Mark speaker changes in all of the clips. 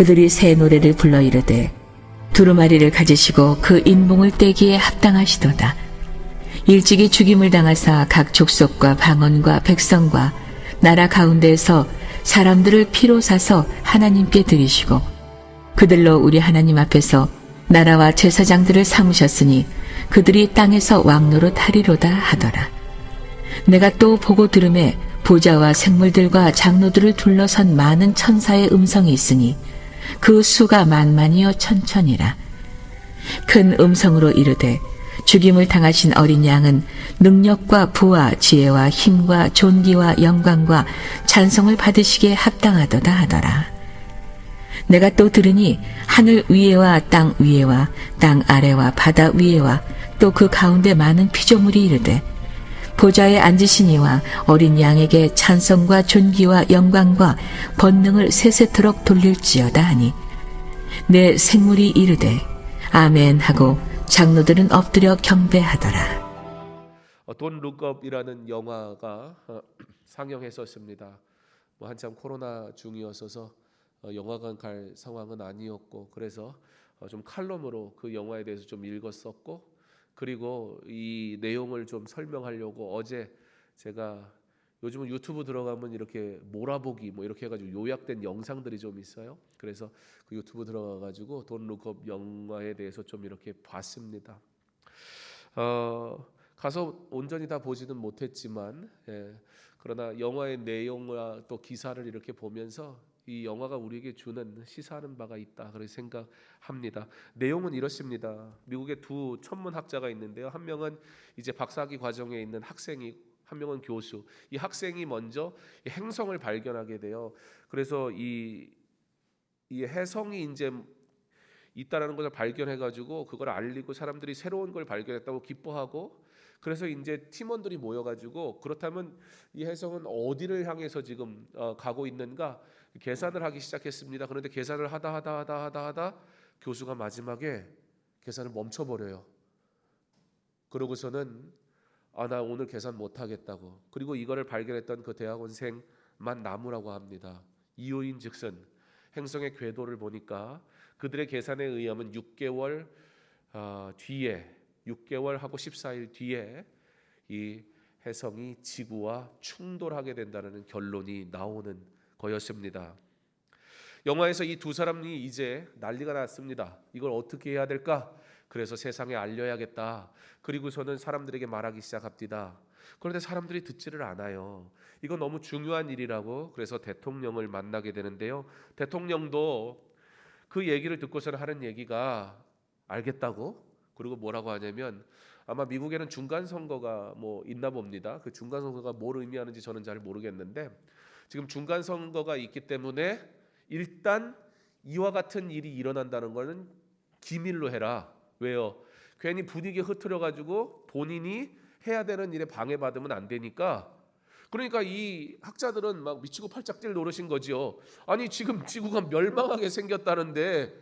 Speaker 1: 그들이 새 노래를 불러 이르되 두루마리를 가지시고 그 인봉을 떼기에 합당하시도다. 일찍이 죽임을 당하사 각 족속과 방언과 백성과 나라 가운데에서 사람들을 피로 사서 하나님께 드리시고 그들로 우리 하나님 앞에서 나라와 제사장들을 삼으셨으니 그들이 땅에서 왕노릇 하리로다 하더라. 내가 또 보고 들음에 부자와 생물들과 장로들을 둘러선 많은 천사의 음성이 있으니 그 수가 만만이요 천천이라. 큰 음성으로 이르되 죽임을 당하신 어린 양은 능력과 부와 지혜와 힘과 존귀와 영광과 찬송을 받으시기에 합당하도다 하더라. 내가 또 들으니 하늘 위에와 땅 위에와 땅 아래와 바다 위에와 또 그 가운데 많은 피조물이 이르되 보좌에 앉으신 이와 어린 양에게 찬송과 존귀와 영광과 번능을 세세토록 돌릴지어다 하니 내 생물이 이르되 아멘 하고 장로들은 엎드려 경배하더라.
Speaker 2: 어, 돈 룩업이라는 영화가 어, 상영했었습니다. 뭐 한참 코로나 중이었어서 어, 영화관 갈 상황은 아니었고 그래서 어, 좀 칼럼으로 그 영화에 대해서 좀 읽었었고 그리고 이 내용을 좀 설명하려고 어제 제가 요즘은 유튜브 들어가면 이렇게 몰아보기 뭐 이렇게 해가지고 요약된 영상들이 좀 있어요. 그래서 그 유튜브 들어가가지고 돈 룩업 영화에 대해서 좀 이렇게 봤습니다. 어, 가서 온전히 다 보지는 못했지만 예, 그러나 영화의 내용과 또 기사를 이렇게 보면서 이 영화가 우리에게 주는 시사하는 바가 있다 그렇게 생각합니다. 내용은 이렇습니다. 미국의 두 천문학자가 있는데요. 한 명은 이제 박사학위 과정에 있는 학생이 한 명은 교수. 이 학생이 먼저 이 행성을 발견하게 돼요. 그래서 이, 이 해성이 이제 있다라는 것을 발견해 가지고 그걸 알리고 사람들이 새로운 걸 발견했다고 기뻐하고 그래서 이제 팀원들이 모여 가지고 그렇다면 이 해성은 어디를 향해서 지금 어, 가고 있는가 계산을 하기 시작했습니다. 그런데 계산을 하다 하다 하다 하다 하다 교수가 마지막에 계산을 멈춰 버려요. 그러고서는 아 나 오늘 계산 못 하겠다고. 그리고 이거를 발견했던 그 대학원생만 남으라고 합니다. 이유인즉슨 행성의 궤도를 보니까 그들의 계산에 의하면 6개월 어, 뒤에 6개월 하고 14일 뒤에 이 해성이 지구와 충돌하게 된다는 결론이 나오는 거였습니다. 영화에서 이 두 사람이 이제 난리가 났습니다. 이걸 어떻게 해야 될까? 그래서 세상에 알려야겠다. 그리고서는 사람들에게 말하기 시작합니다. 그런데 사람들이 듣지를 않아요. 이거 너무 중요한 일이라고 그래서 대통령을 만나게 되는데요. 대통령도 그 얘기를 듣고서는 하는 얘기가 알겠다고 그리고 뭐라고 하냐면 아마 미국에는 중간 선거가 뭐 있나 봅니다. 그 중간 선거가 뭘 의미하는지 저는 잘 모르겠는데 지금 중간 선거가 있기 때문에 일단 이와 같은 일이 일어난다는 것은 기밀로 해라. 왜요? 괜히 분위기 흐트려 가지고 본인이 해야 되는 일에 방해받으면 안 되니까 그러니까 이 학자들은 막 미치고 팔짝 뛸 노릇인 거지요. 아니 지금 지구가 멸망하게 생겼다는데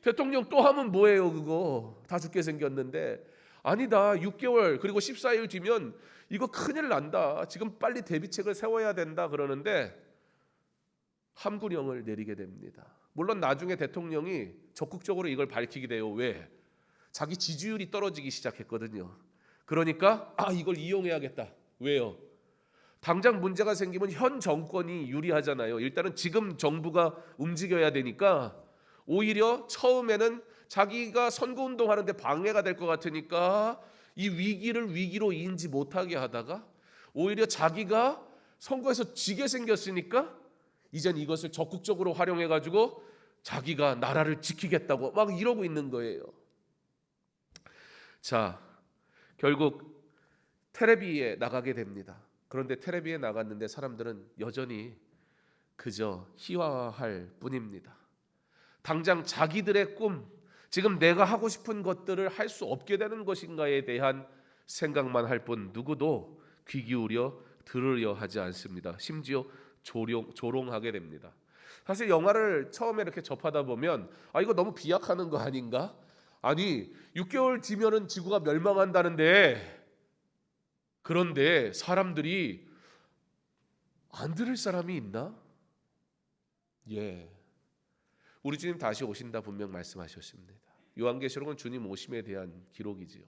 Speaker 2: 대통령 또 하면 뭐예요 그거 다 죽게 생겼는데 아니다 6개월 그리고 14일 뒤면 이거 큰일 난다. 지금 빨리 대비책을 세워야 된다 그러는데 함구령을 내리게 됩니다. 물론 나중에 대통령이 적극적으로 이걸 밝히게 돼요. 왜? 자기 지지율이 떨어지기 시작했거든요. 그러니까 아 이걸 이용해야겠다. 왜요? 당장 문제가 생기면 현 정권이 유리하잖아요. 일단은 지금 정부가 움직여야 되니까 오히려 처음에는 자기가 선거 운동하는데 방해가 될 것 같으니까 이 위기를 위기로 인지 못하게 하다가 오히려 자기가 선거에서 지게 생겼으니까 이젠 이것을 적극적으로 활용해 가지고 자기가 나라를 지키겠다고 막 이러고 있는 거예요. 자, 결국 테레비에 나가게 됩니다. 그런데 테레비에 나갔는데 사람들은 여전히 그저 희화할 뿐입니다. 당장 자기들의 꿈, 지금 내가 하고 싶은 것들을 할 수 없게 되는 것인가에 대한 생각만 할 뿐 누구도 귀 기울여 들으려 하지 않습니다. 심지어 조롱, 조롱하게 됩니다. 사실 영화를 처음에 이렇게 접하다 보면 아 이거 너무 비약하는 거 아닌가? 아니 6개월 뒤면은 지구가 멸망한다는데 그런데 사람들이 안 들을 사람이 있나? 예. 우리 주님 다시 오신다 분명 말씀하셨습니다. 요한계시록은 주님 오심에 대한 기록이지요.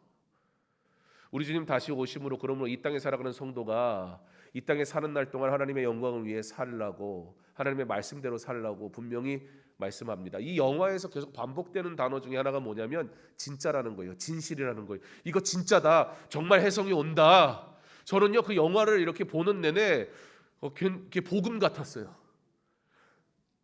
Speaker 2: 우리 주님 다시 오심으로 그러므로 이 땅에 살아가는 성도가 이 땅에 사는 날 동안 하나님의 영광을 위해 살라고 하나님의 말씀대로 살라고 분명히 말씀합니다. 이 영화에서 계속 반복되는 단어 중에 하나가 뭐냐면 진짜라는 거예요. 진실이라는 거예요. 이거 진짜다. 정말 해성이 온다. 저는요 그 영화를 이렇게 보는 내내 어, 이게 복음 같았어요.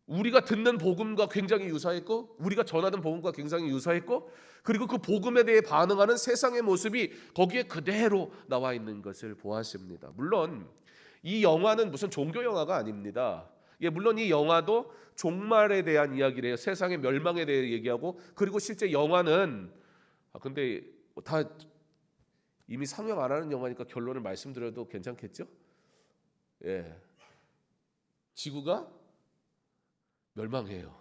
Speaker 2: 우리가 듣는 복음과 굉장히 유사했고 우리가 전하는 복음과 굉장히 유사했고 그리고 그 복음에 대해 반응하는 세상의 모습이 거기에 그대로 나와 있는 것을 보았습니다. 물론 이 영화는 무슨 종교 영화가 아닙니다. 예, 물론 이 영화도 종말에 대한 이야기래요. 세상의 멸망에 대해 얘기하고 그리고 실제 영화는 아 근데 다 이미 상영 안 하는 영화니까 결론을 말씀드려도 괜찮겠죠? 예. 지구가 멸망해요.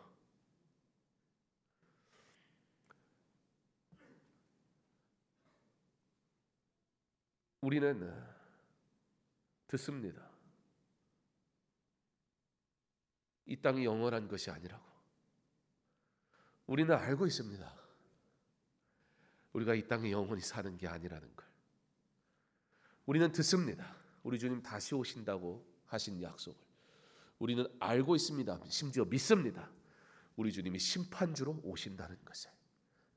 Speaker 2: 우리는 듣습니다. 이 땅이 영원한 것이 아니라고. 우리는 알고 있습니다. 우리가 이 땅에 영원히 사는 게 아니라는 걸. 우리는 듣습니다. 우리 주님 다시 오신다고 하신 약속을. 우리는 알고 있습니다. 심지어 믿습니다. 우리 주님이 심판주로 오신다는 것을.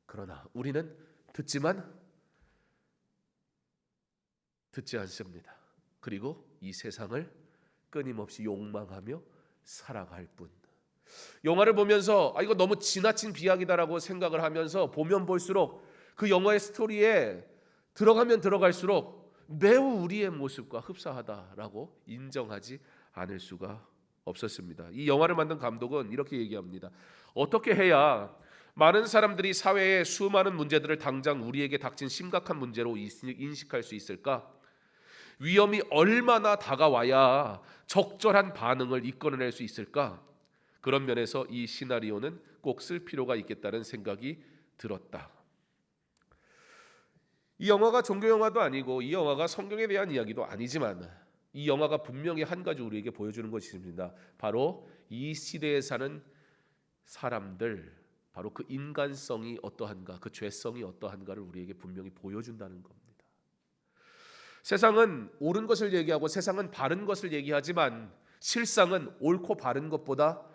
Speaker 2: 그러나 우리는 듣지만 듣지 않습니다. 그리고 이 세상을 끊임없이 욕망하며 살아갈 뿐. 영화를 보면서 아 이거 너무 지나친 비약이다라고 생각을 하면서 보면 볼수록 그 영화의 스토리에 들어가면 들어갈수록 매우 우리의 모습과 흡사하다라고 인정하지 않을 수가 없었습니다. 이 영화를 만든 감독은 이렇게 얘기합니다. 어떻게 해야 많은 사람들이 사회의 수많은 문제들을 당장 우리에게 닥친 심각한 문제로 인식할 수 있을까? 위험이 얼마나 다가와야 적절한 반응을 이끌어낼 수 있을까? 그런 면에서 이 시나리오는 꼭 쓸 필요가 있겠다는 생각이 들었다. 이 영화가 종교 영화도 아니고 이 영화가 성경에 대한 이야기도 아니지만 이 영화가 분명히 한 가지 우리에게 보여주는 것이 있습니다. 바로 이 시대에 사는 사람들, 바로 그 인간성이 어떠한가, 그 죄성이 어떠한가를 우리에게 분명히 보여준다는 겁니다. 세상은 옳은 것을 얘기하고 세상은 바른 것을 얘기하지만 실상은 옳고 바른 것보다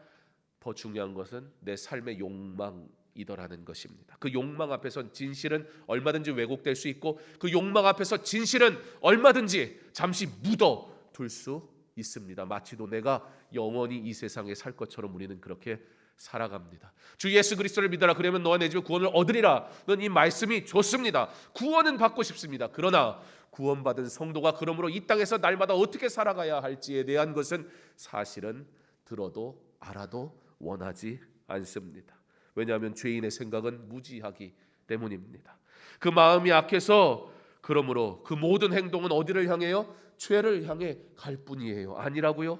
Speaker 2: 더 중요한 것은 내 삶의 욕망 이더라는 것입니다. 그 욕망 앞에선 진실은 얼마든지 왜곡될 수 있고 그 욕망 앞에서 진실은 얼마든지 잠시 묻어 둘 수 있습니다. 마치도 내가 영원히 이 세상에 살 것처럼 우리는 그렇게 살아갑니다. 주 예수 그리스도를 믿어라. 그러면 너와 내 집에 구원을 얻으리라. 넌 이 말씀이 좋습니다. 구원은 받고 싶습니다. 그러나 구원받은 성도가 그러므로 이 땅에서 날마다 어떻게 살아가야 할지에 대한 것은 사실은 들어도 알아도 원하지 않습니다. 왜냐하면 죄인의 생각은 무지하기 때문입니다. 그 마음이 악해서 그러므로 그 모든 행동은 어디를 향해요? 죄를 향해 갈 뿐이에요. 아니라고요?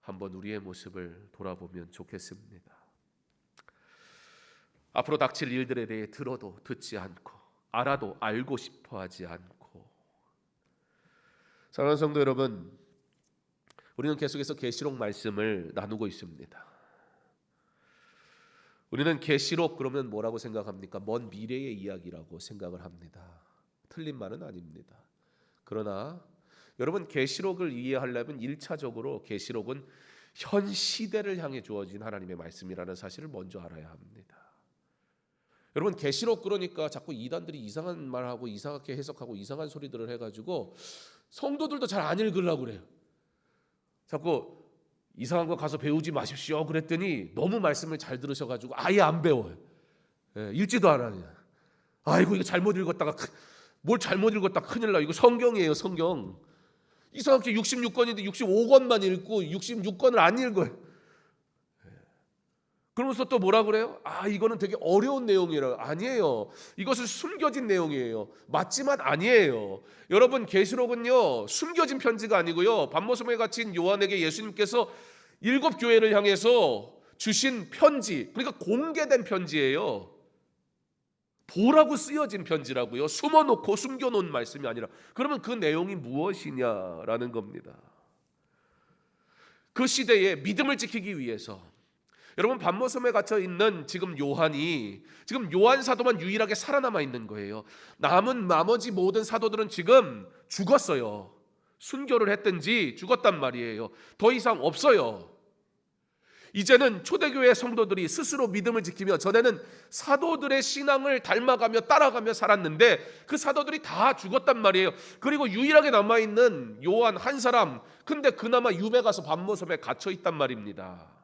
Speaker 2: 한번 우리의 모습을 돌아보면 좋겠습니다. 앞으로 닥칠 일들에 대해 들어도 듣지 않고 알아도 알고 싶어 하지 않고 사랑하는 성도 여러분 우리는 계속해서 계시록 말씀을 나누고 있습니다. 우리는 계시록 그러면 뭐라고 생각합니까? 먼 미래의 이야기라고 생각을 합니다. 틀린 말은 아닙니다. 그러나 여러분 계시록을 이해하려면 1차적으로 계시록은 현 시대를 향해 주어진 하나님의 말씀이라는 사실을 먼저 알아야 합니다. 여러분 계시록 그러니까 자꾸 이단들이 이상한 말하고 이상하게 해석하고 이상한 소리들을 해가지고 성도들도 잘 안 읽으려고 그래요. 자꾸 이상한 거 가서 배우지 마십시오. 그랬더니 너무 말씀을 잘 들으셔가지고 아예 안 배워요. 예, 읽지도 않아요. 아이고 이거 잘못 읽었다가 뭘 잘못 읽었다 큰일 나. 이거 성경이에요, 성경. 이상하게 66권인데 65권만 읽고 66권을 안 읽어요. 그러면서 또 뭐라 그래요? 아, 이거는 되게 어려운 내용이라 아니에요. 이것은 숨겨진 내용이에요. 맞지만 아니에요. 여러분 계시록은요 숨겨진 편지가 아니고요 반모섬에 갇힌 요한에게 예수님께서 일곱 교회를 향해서 주신 편지, 그러니까 공개된 편지예요. 보라고 쓰여진 편지라고요. 숨어 놓고 숨겨 놓은 말씀이 아니라 그러면 그 내용이 무엇이냐라는 겁니다. 그 시대에 믿음을 지키기 위해서 여러분 반모섬에 갇혀 있는 지금 요한이 지금 요한 사도만 유일하게 살아남아 있는 거예요. 남은 나머지 모든 사도들은 지금 죽었어요. 순교를 했든지 죽었단 말이에요. 더 이상 없어요. 이제는 초대교회 성도들이 스스로 믿음을 지키며 전에는 사도들의 신앙을 닮아가며 따라가며 살았는데 그 사도들이 다 죽었단 말이에요. 그리고 유일하게 남아 있는 요한 한 사람. 근데 그나마 유배 가서 반모섬에 갇혀 있단 말입니다.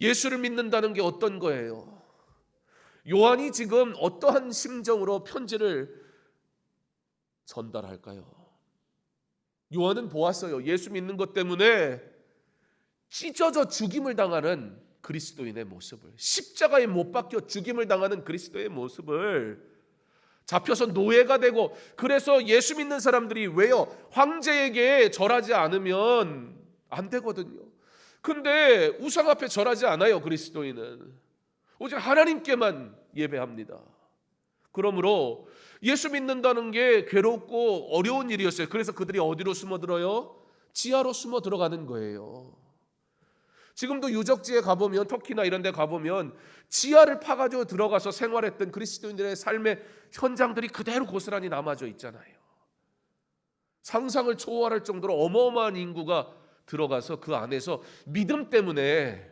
Speaker 2: 예수를 믿는다는 게 어떤 거예요? 요한이 지금 어떠한 심정으로 편지를 전달할까요? 요한은 보았어요. 예수 믿는 것 때문에 찢어져 죽임을 당하는 그리스도인의 모습을 십자가에 못 박혀 죽임을 당하는 그리스도의 모습을 잡혀서 노예가 되고 그래서 예수 믿는 사람들이 왜요? 황제에게 절하지 않으면 안 되거든요. 근데 우상 앞에 절하지 않아요, 그리스도인은. 오직 하나님께만 예배합니다. 그러므로 예수 믿는다는 게 괴롭고 어려운 일이었어요. 그래서 그들이 어디로 숨어들어요? 지하로 숨어 들어가는 거예요. 지금도 유적지에 가보면 터키나 이런 데 가보면 지하를 파가지고 들어가서 생활했던 그리스도인들의 삶의 현장들이 그대로 고스란히 남아져 있잖아요. 상상을 초월할 정도로 어마어마한 인구가 들어가서 그 안에서 믿음 때문에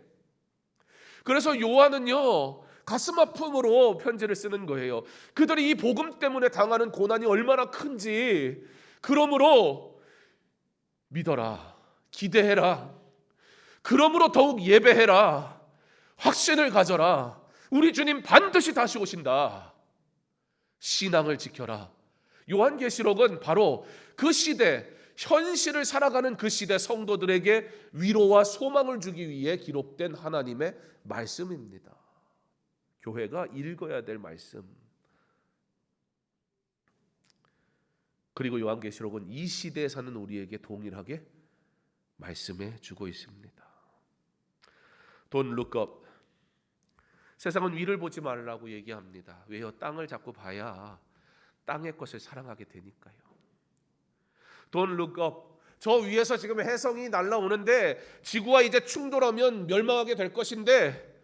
Speaker 2: 그래서 요한은요 가슴 아픔으로 편지를 쓰는 거예요. 그들이 이 복음 때문에 당하는 고난이 얼마나 큰지 그러므로 믿어라 기대해라 그러므로 더욱 예배해라. 확신을 가져라. 우리 주님 반드시 다시 오신다. 신앙을 지켜라. 요한계시록은 바로 그 시대 현실을 살아가는 그 시대 성도들에게 위로와 소망을 주기 위해 기록된 하나님의 말씀입니다. 교회가 읽어야 될 말씀. 그리고 요한계시록은 이 시대에 사는 우리에게 동일하게 말씀해 주고 있습니다. Look up. 세상은 위를 보지 말라고 얘기합니다. 왜요? 땅을 자꾸 봐야 땅의 것을 사랑하게 되니까요. Don't look up. 저 위에서 지금 해성이 날라오는데 지구와 이제 충돌하면 멸망하게 될 것인데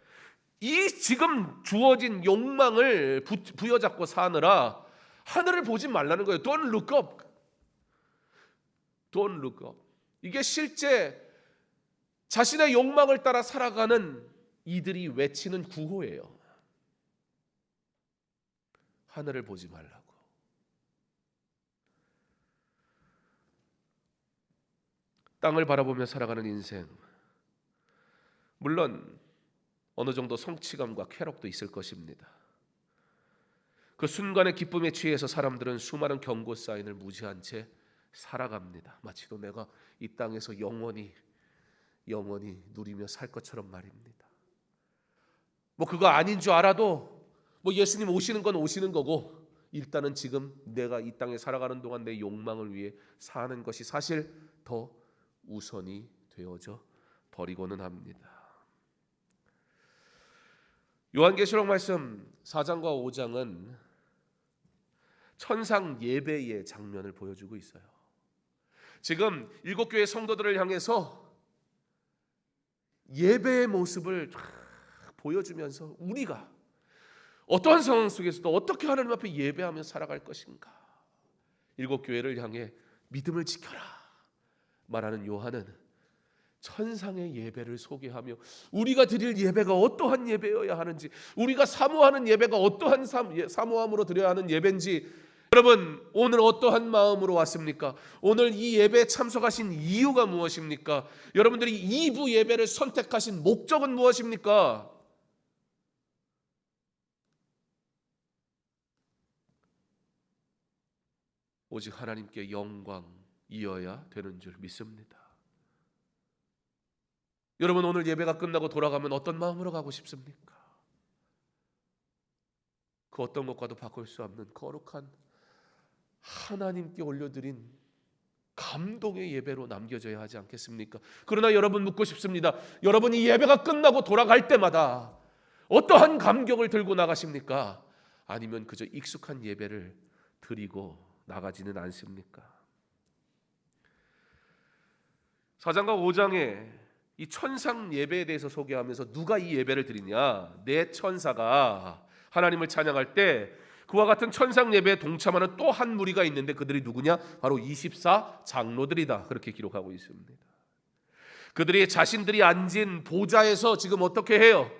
Speaker 2: 이 지금 주어진 욕망을 부, 부여잡고 사느라 하늘을 보지 말라는 거예요. Don't look up. Don't look up. 이게 실제 자신의 욕망을 따라 살아가는 이들이 외치는 구호예요. 하늘을 보지 말라고. 땅을 바라보며 살아가는 인생. 물론 어느 정도 성취감과 쾌락도 있을 것입니다. 그 순간의 기쁨에 취해서 사람들은 수많은 경고 사인을 무시한 채 살아갑니다. 마치도 내가 이 땅에서 영원히 영원히 누리며 살 것처럼 말입니다. 뭐 그거 아닌 줄 알아도 뭐 예수님 오시는 건 오시는 거고 일단은 지금 내가 이 땅에 살아가는 동안 내 욕망을 위해 사는 것이 사실 더 우선이 되어져 버리고는 합니다. 요한계시록 말씀 4장과 5장은 천상 예배의 장면을 보여주고 있어요. 지금 일곱 교회 성도들을 향해서 예배의 모습을 쫙 보여주면서 우리가 어떠한 상황 속에서도 어떻게 하나님 앞에 예배하며 살아갈 것인가 일곱 교회를 향해 믿음을 지켜라 말하는 요한은 천상의 예배를 소개하며 우리가 드릴 예배가 어떠한 예배여야 하는지 우리가 사모하는 예배가 어떠한 예, 사모함으로 드려야 하는 예배인지 여러분 오늘 어떠한 마음으로 왔습니까? 오늘 이 예배에 참석하신 이유가 무엇입니까? 여러분들이 2부 예배를 선택하신 목적은 무엇입니까? 오직 하나님께 영광 이어야 되는 줄 믿습니다. 여러분 오늘 예배가 끝나고 돌아가면 어떤 마음으로 가고 싶습니까? 그 어떤 것과도 바꿀 수 없는 거룩한 하나님께 올려드린 감동의 예배로 남겨져야 하지 않겠습니까? 그러나 여러분 묻고 싶습니다. 여러분이 예배가 끝나고 돌아갈 때마다 어떠한 감격을 들고 나가십니까? 아니면 그저 익숙한 예배를 드리고 나가지는 않습니까? 4장과 5장에 이 천상 예배에 대해서 소개하면서 누가 이 예배를 드리냐? 내 천사가 하나님을 찬양할 때 그와 같은 천상 예배에 동참하는 또 한 무리가 있는데 그들이 누구냐? 바로 24 장로들이다. 그렇게 기록하고 있습니다. 그들이 자신들이 앉은 보좌에서 지금 어떻게 해요?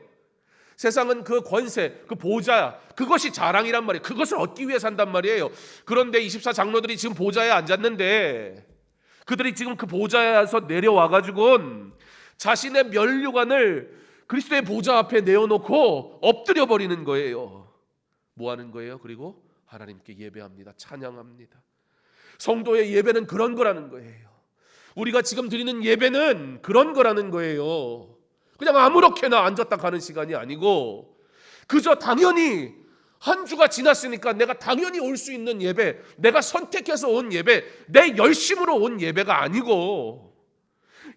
Speaker 2: 세상은 그 권세, 그 보좌, 그것이 자랑이란 말이에요. 그것을 얻기 위해 산단 말이에요. 그런데 24 장로들이 지금 보좌에 앉았는데 그들이 지금 그 보좌에서 내려와 가지고는 자신의 면류관을 그리스도의 보좌 앞에 내어놓고 엎드려 버리는 거예요. 뭐 하는 거예요? 그리고 하나님께 예배합니다. 찬양합니다. 성도의 예배는 그런 거라는 거예요. 우리가 지금 드리는 예배는 그런 거라는 거예요. 그냥 아무렇게나 앉았다 가는 시간이 아니고 그저 당연히 한 주가 지났으니까 내가 당연히 올 수 있는 예배, 내가 선택해서 온 예배, 내 열심으로 온 예배가 아니고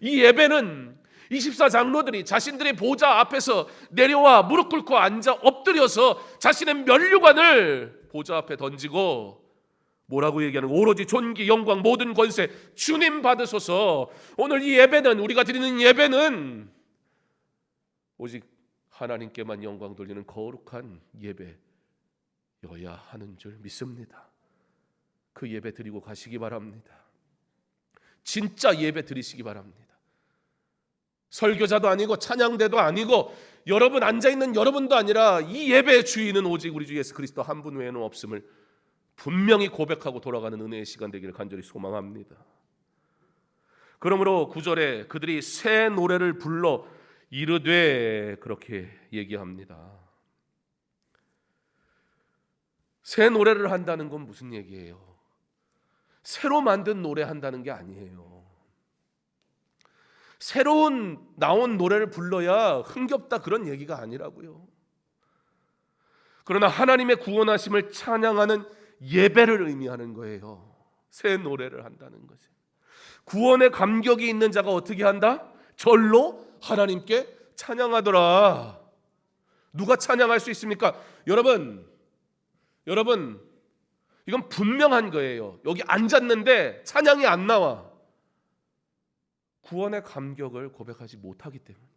Speaker 2: 이 예배는 24 장로들이 자신들의 보좌 앞에서 내려와 무릎 꿇고 앉아 엎드려서 자신의 면류관을 보좌 앞에 던지고 뭐라고 얘기하는? 오로지 존귀 영광 모든 권세 주님 받으소서 오늘 이 예배는 우리가 드리는 예배는 오직 하나님께만 영광 돌리는 거룩한 예배 여야 하는 줄 믿습니다. 그 예배 드리고 가시기 바랍니다. 진짜 예배 드리시기 바랍니다. 설교자도 아니고 찬양대도 아니고 여러분 앉아 있는 여러분도 아니라 이 예배의 주인은 오직 우리 주 예수 그리스도 한 분 외에는 없음을 분명히 고백하고 돌아가는 은혜의 시간 되기를 간절히 소망합니다. 그러므로 구절에 그들이 새 노래를 불러 이르되 그렇게 얘기합니다. 새 노래를 한다는 건 무슨 얘기예요? 새로 만든 노래 한다는 게 아니에요. 새로운 나온 노래를 불러야 흥겹다 그런 얘기가 아니라고요. 그러나 하나님의 구원하심을 찬양하는 예배를 의미하는 거예요. 새 노래를 한다는 것이. 구원의 감격이 있는 자가 어떻게 한다? 절로 하나님께 찬양하더라. 누가 찬양할 수 있습니까? 여러분, 여러분, 이건 분명한 거예요. 여기 앉았는데 찬양이 안 나와. 구원의 감격을 고백하지 못하기 때문이에요.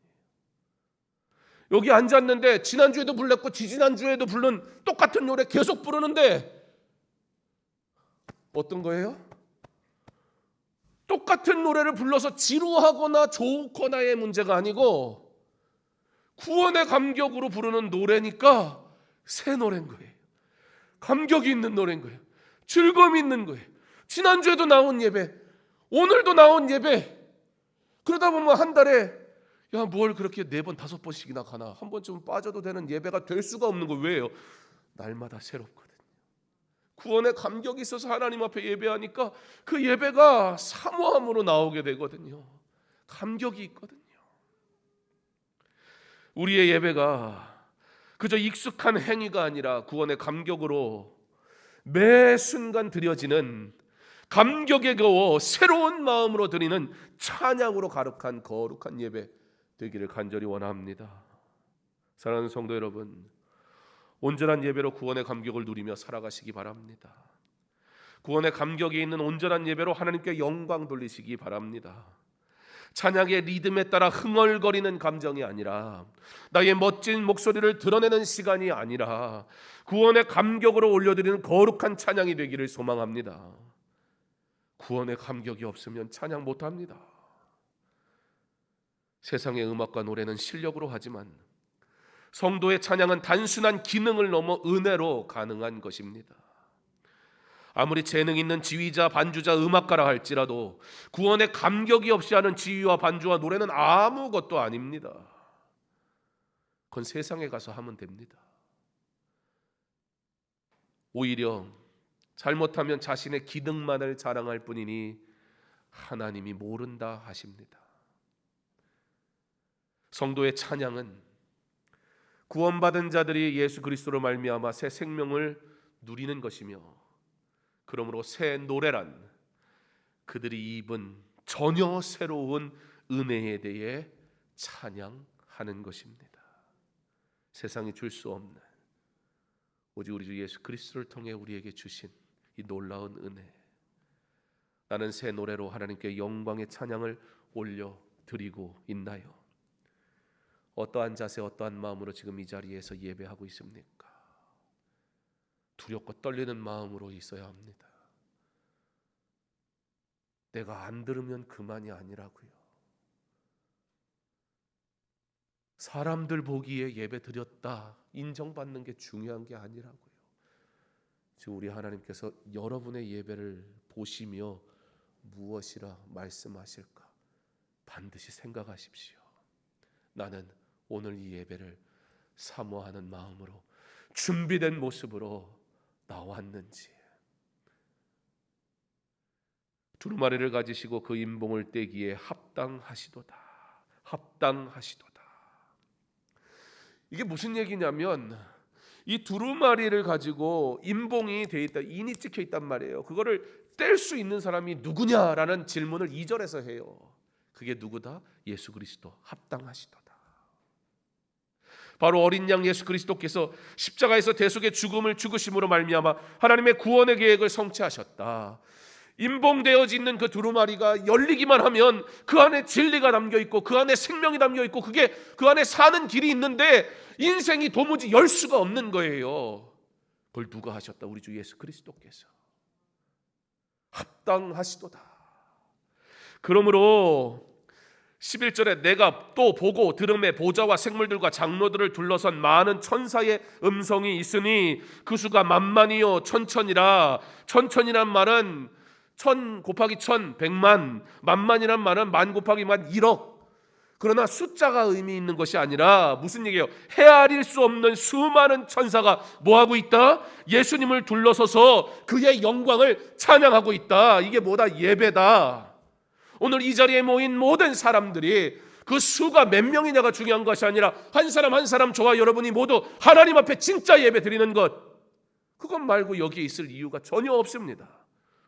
Speaker 2: 여기 앉았는데 지난주에도 불렀고 지지난주에도 부른 똑같은 노래 계속 부르는데 어떤 거예요? 똑같은 노래를 불러서 지루하거나 좋거나의 문제가 아니고 구원의 감격으로 부르는 노래니까 새 노래인 거예요. 감격이 있는 노래인 거예요. 즐거움이 있는 거예요. 지난주에도 나온 예배, 오늘도 나온 예배. 그러다 보면 한 달에 야 뭘 그렇게 네 번 다섯 번씩이나 가나 한 번쯤 빠져도 되는 예배가 될 수가 없는 거 왜요? 날마다 새롭거든요. 구원의 감격이 있어서 하나님 앞에 예배하니까 그 예배가 사모함으로 나오게 되거든요. 감격이 있거든요. 우리의 예배가 그저 익숙한 행위가 아니라 구원의 감격으로 매 순간 드려지는 감격에 겨워 새로운 마음으로 드리는 찬양으로 가득한 거룩한 예배 되기를 간절히 원합니다. 사랑하는 성도 여러분, 온전한 예배로 구원의 감격을 누리며 살아가시기 바랍니다. 구원의 감격이 있는 온전한 예배로 하나님께 영광 돌리시기 바랍니다. 찬양의 리듬에 따라 흥얼거리는 감정이 아니라 나의 멋진 목소리를 드러내는 시간이 아니라 구원의 감격으로 올려드리는 거룩한 찬양이 되기를 소망합니다. 구원의 감격이 없으면 찬양 못합니다. 세상의 음악과 노래는 실력으로 하지만 성도의 찬양은 단순한 기능을 넘어 은혜로 가능한 것입니다. 아무리 재능 있는 지휘자, 반주자, 음악가라 할지라도 구원의 감격이 없이 하는 지휘와 반주와 노래는 아무것도 아닙니다. 그건 세상에 가서 하면 됩니다. 오히려 잘못하면 자신의 기능만을 자랑할 뿐이니 하나님이 모른다 하십니다. 성도의 찬양은 구원받은 자들이 예수 그리스도로 말미암아 새 생명을 누리는 것이며 그러므로 새 노래란 그들이 입은 전혀 새로운 은혜에 대해 찬양하는 것입니다. 세상이 줄 수 없는 오직 우리 주 예수 그리스도를 통해 우리에게 주신 이 놀라운 은혜. 나는 새 노래로 하나님께 영광의 찬양을 올려 드리고 있나요? 어떠한 자세, 어떠한 마음으로 지금 이 자리에서 예배하고 있습니까? 두렵고 떨리는 마음으로 있어야 합니다. 내가 안 들으면 그만이 아니라고요. 사람들 보기에 예배 드렸다 인정받는 게 중요한 게 아니라고요. 지금 우리 하나님께서 여러분의 예배를 보시며 무엇이라 말씀하실까 반드시 생각하십시오. 나는 오늘 이 예배를 사모하는 마음으로 준비된 모습으로 나왔는지 두루마리를 가지시고 그 인봉을 떼기에 합당하시도다. 합당하시도다. 이게 무슨 얘기냐면 이 두루마리를 가지고 인봉이 돼 있다. 인이 찍혀 있단 말이에요. 그거를 뗄 수 있는 사람이 누구냐라는 질문을 2절에서 해요. 그게 누구다? 예수 그리스도 합당하시도다. 바로 어린 양 예수 그리스도께서 십자가에서 대속의 죽음을 죽으심으로 말미암아 하나님의 구원의 계획을 성취하셨다. 임봉되어져 있는 그 두루마리가 열리기만 하면 그 안에 진리가 담겨 있고 그 안에 생명이 담겨 있고 그게 그 안에 사는 길이 있는데 인생이 도무지 열 수가 없는 거예요. 그걸 누가 하셨다? 우리 주 예수 그리스도께서 합당하시도다. 그러므로 11절에 내가 또 보고 들음에 보좌와 생물들과 장로들을 둘러선 많은 천사의 음성이 있으니 그 수가 만만이요 천천이라 천천이란 말은 천 곱하기 천 백만 만만이란 말은 만 곱하기 만 일억 그러나 숫자가 의미 있는 것이 아니라 무슨 얘기예요? 헤아릴 수 없는 수많은 천사가 뭐 하고 있다? 예수님을 둘러서서 그의 영광을 찬양하고 있다. 이게 뭐다? 예배다. 오늘 이 자리에 모인 모든 사람들이 그 수가 몇 명이냐가 중요한 것이 아니라 한 사람 한 사람 저와 여러분이 모두 하나님 앞에 진짜 예배 드리는 것 그것 말고 여기에 있을 이유가 전혀 없습니다.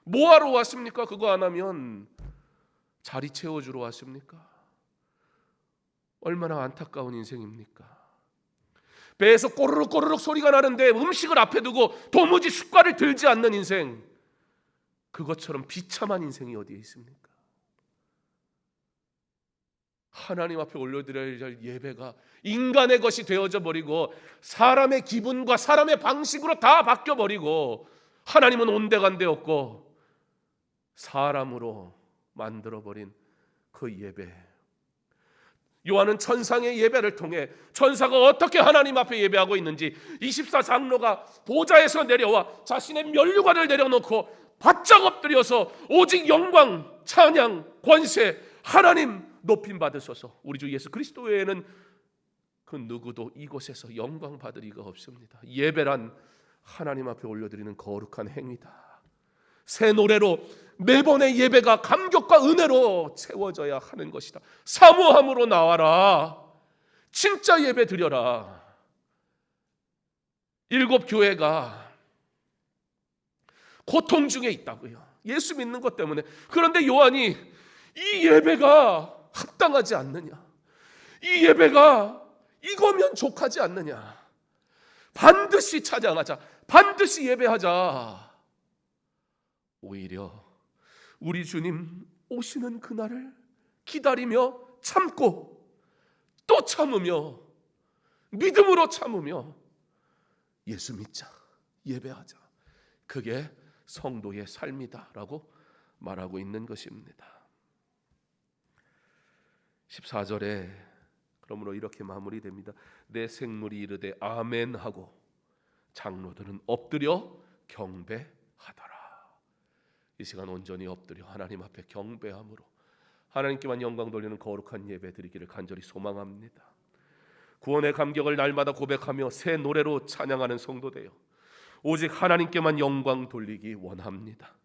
Speaker 2: 뭐하러 왔습니까? 그거 안 하면 자리 채워주러 왔습니까? 얼마나 안타까운 인생입니까? 배에서 꼬르륵 꼬르륵 소리가 나는데 음식을 앞에 두고 도무지 숟갈을 들지 않는 인생 그것처럼 비참한 인생이 어디에 있습니까? 하나님 앞에 올려드려야 할 예배가 인간의 것이 되어져 버리고 사람의 기분과 사람의 방식으로 다 바뀌어 버리고 하나님은 온데간데 없고 사람으로 만들어 버린 그 예배. 요한은 천상의 예배를 통해 천사가 어떻게 하나님 앞에 예배하고 있는지 24장로가 보좌에서 내려와 자신의 면류관을 내려놓고 바짝 엎드려서 오직 영광, 찬양, 권세, 하나님 높임 받으소서. 우리 주 예수 그리스도 외에는 그 누구도 이곳에서 영광 받을 리가 없습니다. 예배란 하나님 앞에 올려드리는 거룩한 행위다. 새 노래로 매번의 예배가 감격과 은혜로 채워져야 하는 것이다. 사모함으로 나와라. 진짜 예배 드려라. 일곱 교회가 고통 중에 있다고요. 예수 믿는 것 때문에. 그런데 요한이 이 예배가 합당하지 않느냐? 이 예배가 이거면 족하지 않느냐? 반드시 찬양하자. 반드시 예배하자. 오히려 우리 주님 오시는 그날을 기다리며 참고 또 참으며 믿음으로 참으며 예수 믿자. 예배하자. 그게 성도의 삶이다라고 말하고 있는 것입니다. 14절에 그러므로 이렇게 마무리됩니다. 내 생물이 이르되 아멘 하고 장로들은 엎드려 경배하더라. 이 시간 온전히 엎드려 하나님 앞에 경배함으로 하나님께만 영광 돌리는 거룩한 예배 드리기를 간절히 소망합니다. 구원의 감격을 날마다 고백하며 새 노래로 찬양하는 성도 되어 오직 하나님께만 영광 돌리기 원합니다.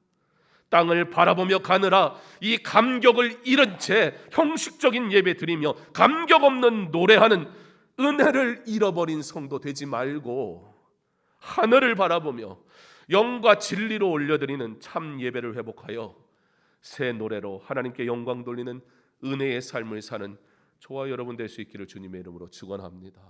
Speaker 2: 땅을 바라보며 가느라 이 감격을 잃은 채 형식적인 예배 드리며 감격 없는 노래하는 은혜를 잃어버린 성도 되지 말고 하늘을 바라보며 영과 진리로 올려드리는 참 예배를 회복하여 새 노래로 하나님께 영광 돌리는 은혜의 삶을 사는 저와 여러분 될 수 있기를 주님의 이름으로 축원합니다.